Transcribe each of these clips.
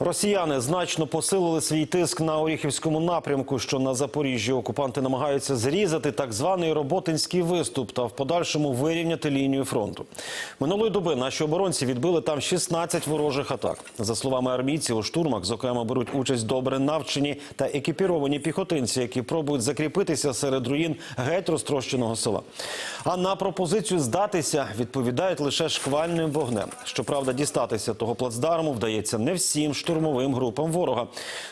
Росіяни значно посилили свій тиск на Оріхівському напрямку, що на Запоріжжі окупанти намагаються зрізати так званий роботинський виступ та в подальшому вирівняти лінію фронту. Минулої доби наші оборонці відбили там 16 ворожих атак. За словами армійців, у штурмах зокрема беруть участь добре навчені та екіпіровані піхотинці, які пробують закріпитися серед руїн геть розтрощеного села. А на пропозицію здатися відповідають лише шквальним вогнем. Щоправда, дістатися того плацдарму вдається не всім штурмовим групам ворога.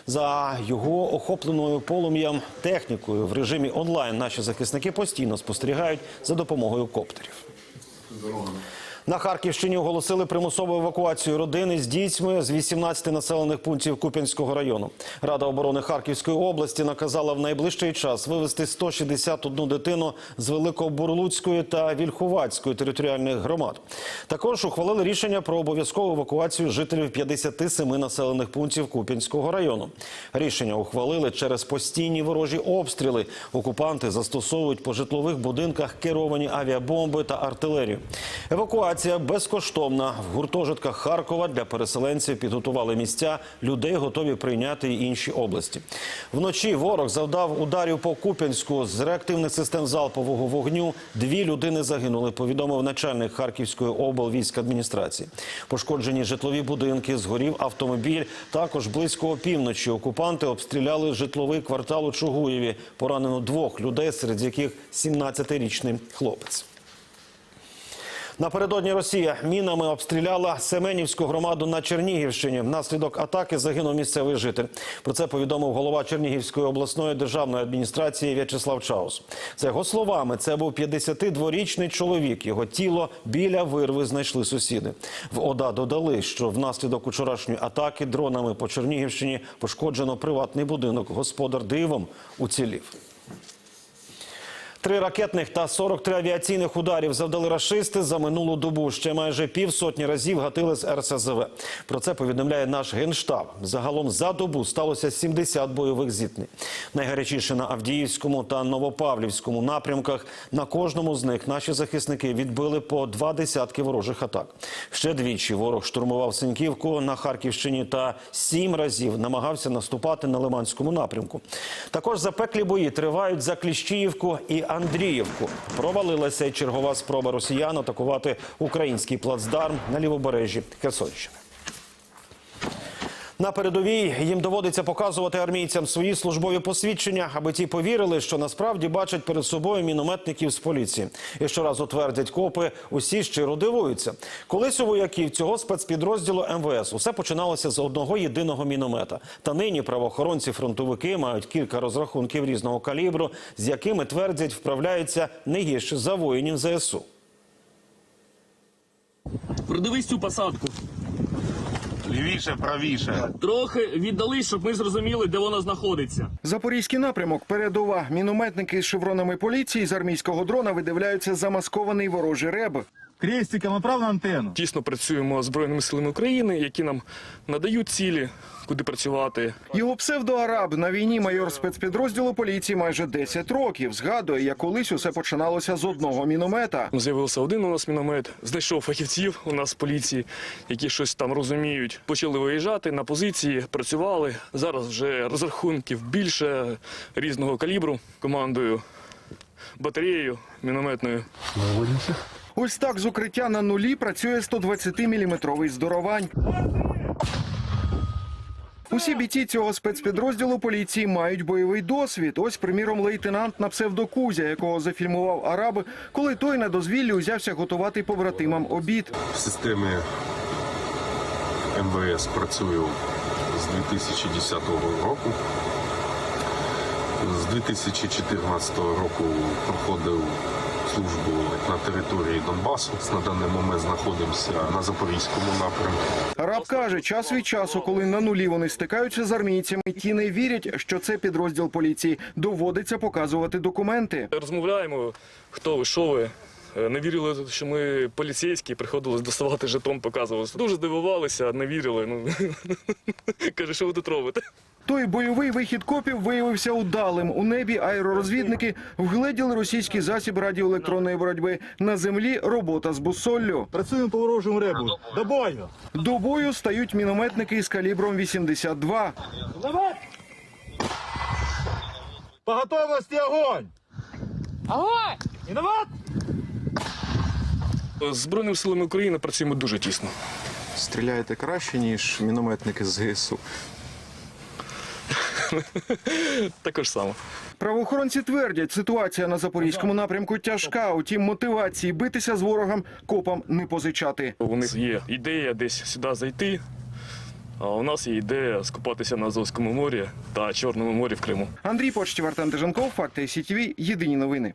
За його охопленою полум'ям технікою в режимі онлайн наші захисники постійно спостерігають за допомогою коптерів. На Харківщині оголосили примусову евакуацію родини з дітьми з 18 населених пунктів Куп'янського району. Рада оборони Харківської області наказала в найближчий час вивезти 161 дитину з Великобурлуцької та Вільхувацької територіальних громад. Також ухвалили рішення про обов'язкову евакуацію жителів 57 населених пунктів Куп'янського району. Рішення ухвалили через постійні ворожі обстріли. Окупанти застосовують по житлових будинках керовані авіабомби та артилерію. Евакуація безкоштовна. В гуртожитках Харкова для переселенців підготували місця. Людей готові прийняти й інші області. Вночі ворог завдав ударів по Куп'янську з реактивних систем залпового вогню. Дві людини загинули. Повідомив начальник Харківської облвійськадміністрації. Пошкоджені житлові будинки, згорів автомобіль. Також близько опівночі окупанти обстріляли житловий квартал у Чугуєві. Поранено двох людей, серед яких 17-річний хлопець. Напередодні Росія мінами обстріляла Семенівську громаду на Чернігівщині. Внаслідок атаки загинув місцевий житель. Про це повідомив голова Чернігівської обласної державної адміністрації В'ячеслав Чаус. За його словами, це був 52-річний чоловік. Його тіло біля вирви знайшли сусіди. В ОДА додали, що внаслідок учорашньої атаки дронами по Чернігівщині пошкоджено приватний будинок. Господар дивом уцілів. Три ракетних та 43 авіаційних ударів завдали рашисти за минулу добу. Ще майже півсотні разів гатили з РСЗВ. Про це повідомляє наш генштаб. Загалом за добу сталося 70 бойових зіткнень. Найгарячіше на Авдіївському та Новопавлівському напрямках. На кожному з них наші захисники відбили по два десятки ворожих атак. Ще двічі ворог штурмував Синьківку на Харківщині та сім разів намагався наступати на Лиманському напрямку. Також запеклі бої тривають за Кліщіївку і Андріївку. Провалилася чергова спроба росіян атакувати український плацдарм на лівобережжі Херсонщини. На передовій їм доводиться показувати армійцям свої службові посвідчення, аби ті повірили, що насправді бачать перед собою мінометників з поліції. І щоразу твердять копи, усі щиро дивуються. Колись у вояків цього спецпідрозділу МВС усе починалося з одного єдиного міномета. Та нині правоохоронці-фронтовики мають кілька розрахунків різного калібру, з якими твердять, вправляються не гірше за воїнів ЗСУ. Продивись цю посадку. Лівіше, правіше. Трохи віддали, щоб ми зрозуміли, де вона знаходиться. Запорізький напрямок передова. Мінометники з шевронами поліції з армійського дрона видивляються замаскований ворожий реб. Крестиком направ на антенну. Тісно працюємо з Збройними силами України, які нам надають цілі, куди працювати. Його псевдоараб на війні майор спецпідрозділу поліції майже 10 років. Згадує, як колись усе починалося з одного міномета. З'явився один у нас міномет, знайшов фахівців у нас в поліції, які щось там розуміють. Почали виїжджати на позиції, працювали. Зараз вже розрахунків більше різного калібру командою, батареєю мінометною. Ось так з укриття на нулі працює 120-мм здоровань. Усі бійці цього спецпідрозділу поліції мають бойовий досвід. Ось, приміром, лейтенант на псевдокузя, якого зафільмував араб, коли той на дозвіллі узявся готувати побратимам обід. В системі МВС працюю з 2010 року. З 2014 року проходив службу на території Донбасу. На даний момент знаходимося на Запорізькому напрямку. Раб каже, час від часу, коли на нулі вони стикаються з армійцями, ті не вірять, що це підрозділ поліції. Доводиться показувати документи. Розмовляємо, хто ви, що ви, Не вірили, що ми поліцейські, приходилось доставати жетон, показувалося. Дуже здивувалися, не вірили. Ну каже, що ви тут робите? Той бойовий вихід копів виявився удалим. У небі аеророзвідники вгледіли російський засіб радіоелектронної боротьби. На землі робота з бусоллю. Працюємо по ворожому ребу. До бою! До бою стають мінометники із калібром 82. По готовності огонь! Огонь! Виноват! З Збройними силами України працюємо дуже тісно. Стріляєте краще, ніж мінометники з ЗСУ. Також само. Правоохоронці твердять, ситуація на запорізькому напрямку тяжка. Утім, мотивації битися з ворогом копам не позичати. У них є ідея десь сюди зайти, а у нас є ідея скупатися на Азовському морі та Чорному морі в Криму. Андрій Почтів, Артем Дежанков, Факти СІТВ, Єдині новини.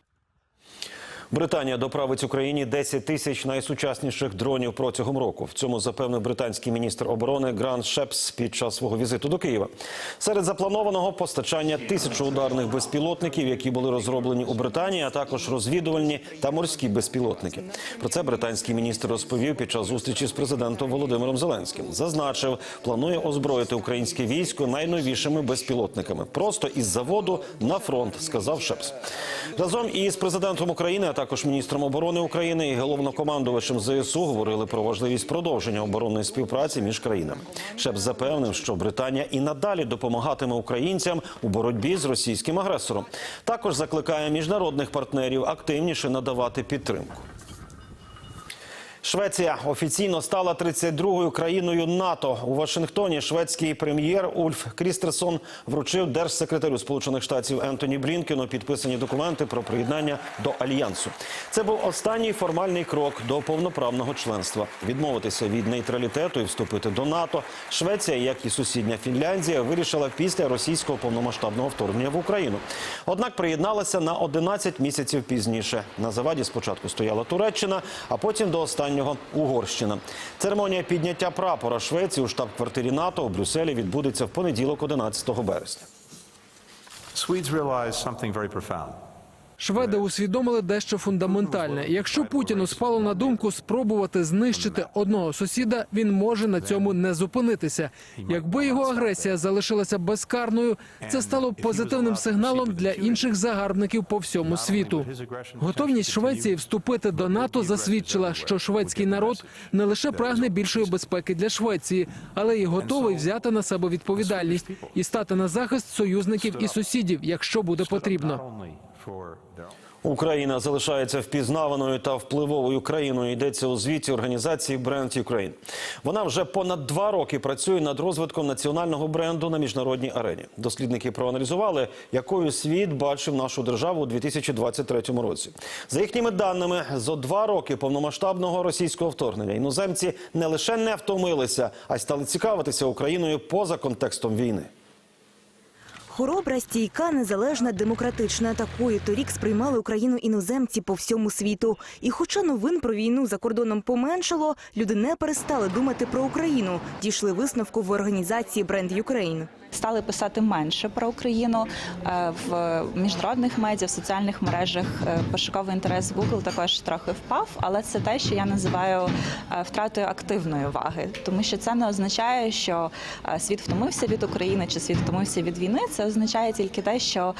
Британія доправить Україні 10 тисяч найсучасніших дронів протягом року. В цьому запевнив британський міністр оборони Грант Шепс під час свого візиту до Києва. Серед запланованого постачання тисячі ударних безпілотників, які були розроблені у Британії, а також розвідувальні та морські безпілотники. Про це британський міністр розповів під час зустрічі з президентом Володимиром Зеленським. Зазначив, планує озброїти українське військо найновішими безпілотниками. Просто із заводу на фронт, сказав Шепс. Разом із президентом України, також міністром оборони України і головнокомандувачем ЗСУ говорили про важливість продовження оборонної співпраці між країнами. Шеп запевнив, що Британія і надалі допомагатиме українцям у боротьбі з російським агресором. Також закликає міжнародних партнерів активніше надавати підтримку. Швеція офіційно стала 32-ю країною НАТО. У Вашингтоні шведський прем'єр Ульф Крістерсон вручив держсекретарю Сполучених Штатів Ентоні Блінкену підписані документи про приєднання до альянсу. Це був останній формальний крок до повноправного членства. Відмовитися від нейтралітету і вступити до НАТО. Швеція, як і сусідня Фінляндія, вирішила після російського повномасштабного вторгнення в Україну. Однак приєдналася на 11 місяців пізніше. На заваді спочатку стояла Туреччина, а потім до останнього Угорщина. Церемонія підняття прапора Швеції у штаб-квартирі НАТО у Брюсселі відбудеться в понеділок, 11 березня. Swedes realized something very. Шведи усвідомили дещо фундаментальне. Якщо Путіну спало на думку спробувати знищити одного сусіда, він може на цьому не зупинитися. Якби його агресія залишилася безкарною, це стало позитивним сигналом для інших загарбників по всьому світу. Готовність Швеції вступити до НАТО засвідчила, що шведський народ не лише прагне більшої безпеки для Швеції, але й готовий взяти на себе відповідальність і стати на захист союзників і сусідів, якщо буде потрібно. Україна залишається впізнаваною та впливовою країною. Йдеться у звіті організації Бренд Ukraine. Вона вже понад два роки працює над розвитком національного бренду на міжнародній арені. Дослідники проаналізували, якою світ бачив нашу державу у 2023 році. За їхніми даними, зо два роки повномасштабного російського вторгнення іноземці не лише не втомилися, а й стали цікавитися Україною поза контекстом війни. Хоробра, стійка, незалежна, демократична. Такою торік сприймали Україну іноземці по всьому світу. І хоча новин про війну за кордоном поменшало, люди не перестали думати про Україну. Дійшли висновку в організації Бренд Юкрейн. Стали писати менше про Україну Е, в міжнародних медіа, в соціальних мережах. е, Пошуковий інтерес Google також трохи впав, але це те, що я називаю е, втратою активної уваги, тому що це не означає, що світ втомився від України чи світ втомився від війни. Це означає тільки те, що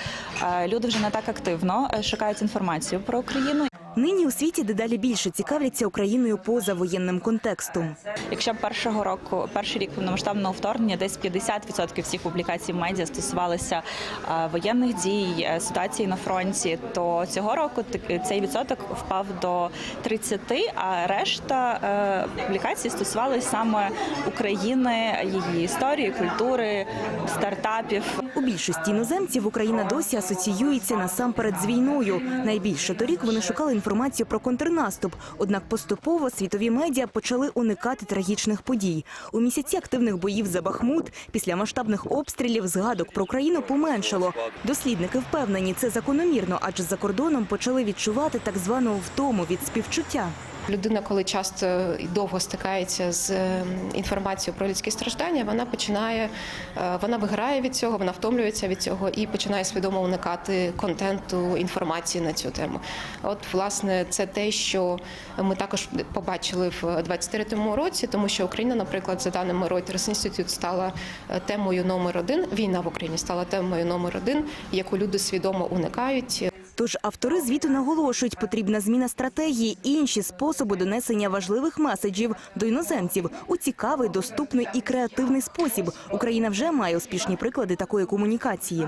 люди вже не так активно шукають інформацію про Україну. Нині у світі дедалі більше цікавляться Україною поза воєнним контекстом. Якщо першого року, перший рік повномасштабного вторгнення, десь 50% всіх публікацій в медіа стосувалися е, воєнних дій, е, ситуації на фронті, то цього року цей відсоток впав до 30, а решта е, публікацій стосувалися саме України, її історії, культури, стартапів. У більшості іноземців Україна досі асоціюється насамперед з війною. Найбільше торік вони шукали інформацію про контрнаступ. Однак поступово світові медіа почали уникати трагічних подій. У місяці активних боїв за Бахмут після масштабних обстрілів згадок про країну поменшало. Дослідники впевнені, це закономірно, адже за кордоном почали відчувати так звану втому від співчуття. Людина, коли часто і довго стикається з е, інформацією про людські страждання, вона починає, е, вона виграє від цього, вона втомлюється від цього і починає свідомо уникати контенту інформації на цю тему. От, власне, це те, що ми також побачили в 23-му році, тому що Україна, наприклад, за даними Reuters Institute, стала е, темою номер один. Війна в Україні стала темою номер один, яку люди свідомо уникають. Тож автори звіту наголошують, потрібна зміна стратегії і інші способи донесення важливих меседжів до іноземців у цікавий, доступний і креативний спосіб. Україна вже має успішні приклади такої комунікації.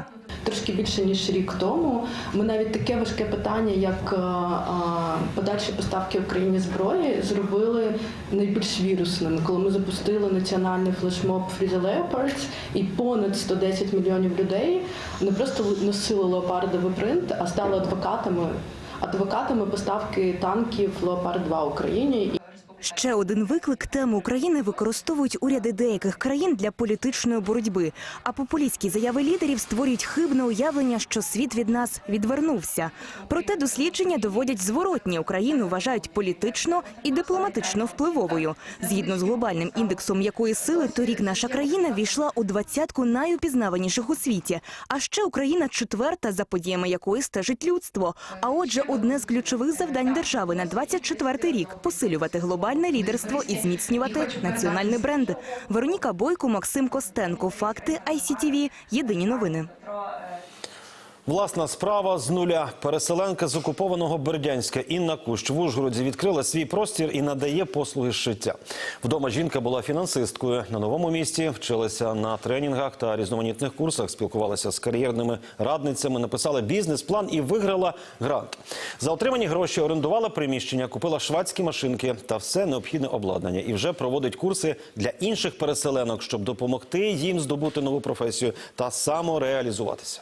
Трошки більше ніж рік тому ми навіть таке важке питання, як е, е, подальші поставки Україні зброї, зробили найбільш вірусними, коли ми запустили національний флешмоб Free Leopards, і понад 110 мільйонів людей не просто носили леопардовий принт, а стали адвокатами. Адвокатами поставки танків Леопард 2 Україні Ще один виклик тему України використовують уряди деяких країн для політичної боротьби. А популістські заяви лідерів створюють хибне уявлення, що світ від нас відвернувся. Проте дослідження доводять зворотні. Україну вважають політично і дипломатично впливовою. Згідно з глобальним індексом якої сили, торік наша країна війшла у двадцятку найупізнаваніших у світі. А ще Україна четверта, за подіями якої стежить людство. А отже, одне з ключових завдань держави на 24-й рік посилювати глобальне лідерство і зміцнювати національний бренд. Вероніка Бойко, Максим Костенко. Факти ICTV. Єдині новини. Власна справа з нуля. Переселенка з окупованого Бердянська Інна Кущ в Ужгороді відкрила свій простір і надає послуги шиття. Вдома жінка була фінансисткою. На новому місці вчилася на тренінгах та різноманітних курсах, спілкувалася з кар'єрними радницями, написала бізнес-план і виграла грант. За отримані гроші орендувала приміщення, купила швадські машинки та все необхідне обладнання. І вже проводить курси для інших переселенок, щоб допомогти їм здобути нову професію та самореалізуватися.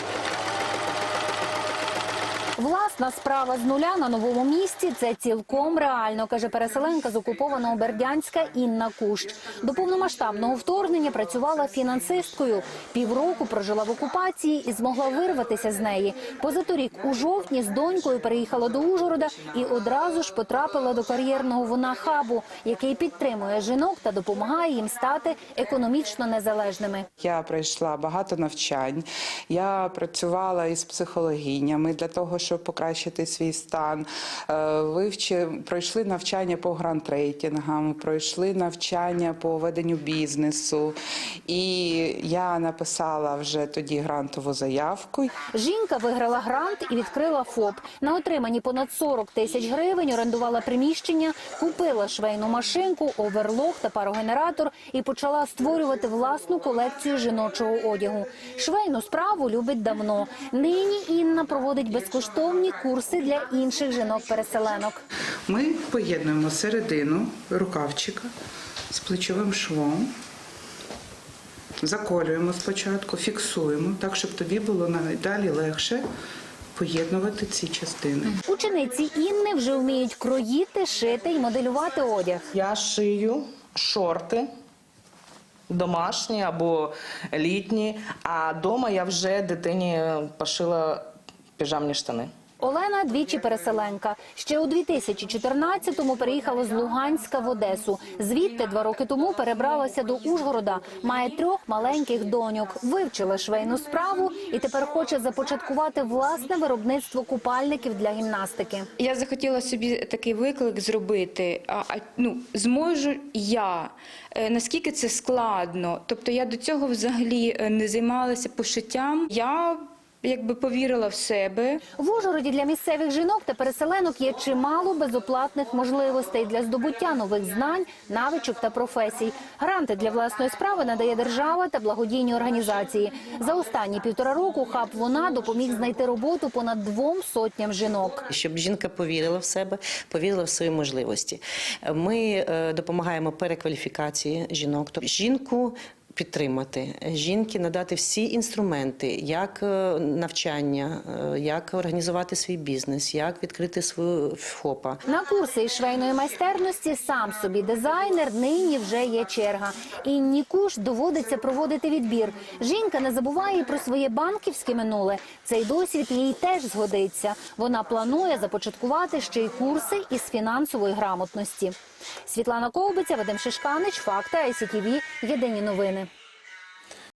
Власна справа з нуля на новому місці це цілком реально, каже переселенка з окупованого Бердянська Інна Кущ. До повномасштабного вторгнення працювала фінансисткою. Півроку прожила в окупації і змогла вирватися з неї. Позаторік у жовтні з донькою переїхала до Ужгорода і одразу ж потрапила до кар'єрного вона хабу, який підтримує жінок та допомагає їм стати економічно незалежними. Я пройшла багато навчань. Я працювала із психологинями для того, щоб покращити свій стан. Е, Вивчи, пройшли навчання по грант-рейтингам, пройшли навчання по веденню бізнесу. І я написала вже тоді грантову заявку. Жінка виграла грант і відкрила ФОП. На отримані понад 40 тисяч гривень орендувала приміщення, купила швейну машинку, оверлок та парогенератор і почала створювати власну колекцію жіночого одягу. Швейну справу любить давно. Нині Інна проводить безкоштовні курси для інших жінок-переселенок. Ми поєднуємо середину рукавчика з плечовим швом. Заколюємо спочатку, фіксуємо так, щоб тобі було надалі легше поєднувати ці частини. Учениці Інни вже вміють кроїти, шити і моделювати одяг. Я шию шорти домашні або літні, а вдома я вже дитині пошила піжамні штани. Олена двічі переселенка. Ще у 2014-му переїхала з Луганська в Одесу. Звідти два роки тому перебралася до Ужгорода. Має трьох маленьких доньок. Вивчила швейну справу і тепер хоче започаткувати власне виробництво купальників для гімнастики. Я захотіла собі такий виклик зробити. А, а ну зможу я Е, наскільки це складно? Тобто я до цього взагалі е, не займалася пошиттям. Я якби повірила в себе. В Ужгороді для місцевих жінок та переселенок є чимало безоплатних можливостей для здобуття нових знань, навичок та професій. Гранти для власної справи надає держава та благодійні організації. За останні півтора року хаб вона допоміг знайти роботу понад двом сотням жінок. Щоб жінка повірила в себе, повірила в свої можливості. Ми е, допомагаємо перекваліфікації жінок. Тобто жінку підтримати жінки, надати всі інструменти, як е, навчання, е, як організувати свій бізнес, як відкрити свою ФОПа. На курси швейної майстерності сам собі дизайнер. Нині вже є черга. Інні Куш доводиться проводити відбір. Жінка не забуває і про своє банківське минуле. Цей досвід їй теж згодиться. Вона планує започаткувати ще й курси із фінансової грамотності. Світлана Ковбиця, Вадим Шишканич, Факти, ICTV, Єдині новини.